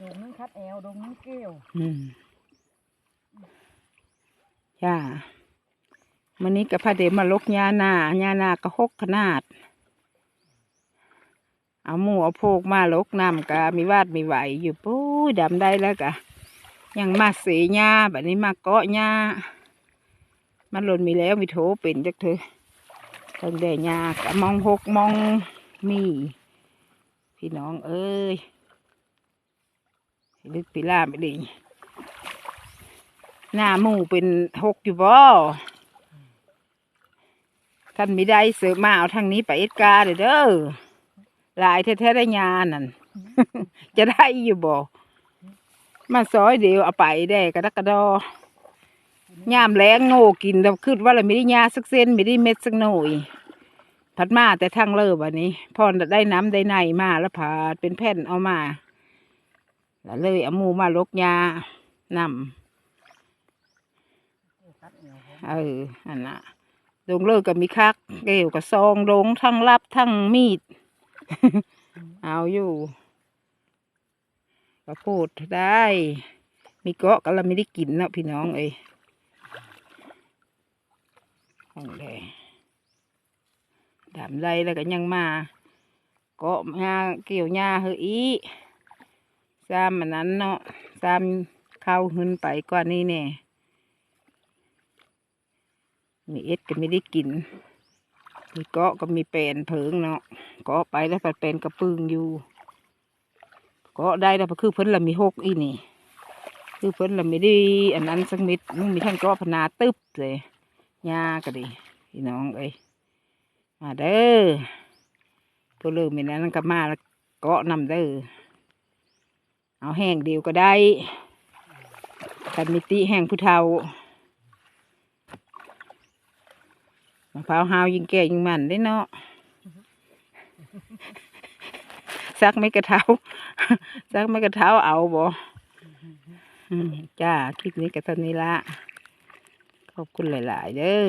ดงนึงคัดแอวดงนึงเกลียวอืมจ้ามันนี้กับพาเดมาลกยาหน้ายาหน้ากระหกขนาด เอาหมูเอาโพกมาลกน้ำกะมีวาดมีไหวอยู่ปุ้ยดำได้แล้วกะยังมาเสียหญ้าแบบนี้มาเกาะหญ้ามันหล่นมีแล้วมีโถเป็นจักเถอตั้งแต่หญ้ากะมองหกมองมี พี่น้องเอ้ย ลึกปีลาไม่ดีหน้าหมูเป็นหกอยู่บ่ท่านไม่ได้เสือมาเอาทางนี้ไปเอ็ดกาเด้อเด้อลายแท้ๆได้ยานั่น จะได้อยู่บ่มาซอยเดียวเอาไปได้กระดักกระดอยามแรงโง่กินแต่คืดว่าเราไม่ได้ยาสักเส้นไม่ได้เม็ดสักหน่อยผัดมาแต่ทางเลิบอันนี้ พอได้น้ำได้ในมาแล้วผัดเป็นแผ่นเอามา แล้วเลยเอาหมูมาลกยานำเอออันน่ะดงเลิกกับมีคักเกลียวกับซองดงทั้งรับทั้งมีด เอาอยู่ก็พูดได้ มีเกาะก็เราไม่ได้กินนะพี่น้องเอ้ยของแดงดำไรแล้วก็ยังมา เกาะหญ้าเกี่ยวหญ้าเฮออี ซ้ำมันนั้นเนาะซ้ำเข้าหืนไปกว่านี้แน่มีเอ็ดก็ไม่ได้กิน มีเกาะก็มีแปลนเพิงเนาะ เกาะไปแล้วก็เป็นกระปึงอยู่ เกาะได้แล้วก็คือเพิ่นละมีหกอีนี่ คือเพิ่นละไม่ได้ อันนั้นสักม็ดมันมีทั้งเกาะพนาตึบเลยหญ้าก็ดีพี่น้องเอ้ย มาเด้อตัวเริ่มมีนั้นก็มาแล้วเกาะนำเด้อ เอาแห้งเดียวก็ได้กันมิติแห้งผู้เฒ่ามะพร้าวหาวยิ่งแก่ยิ่งมันได้เนาะซักไม่กระเท้าซักไม่กระเท้าเอาบ่อืมจ้า คลิปนี้ก็เท่านี้ละ ขอบคุณหลาย ๆ เด้อ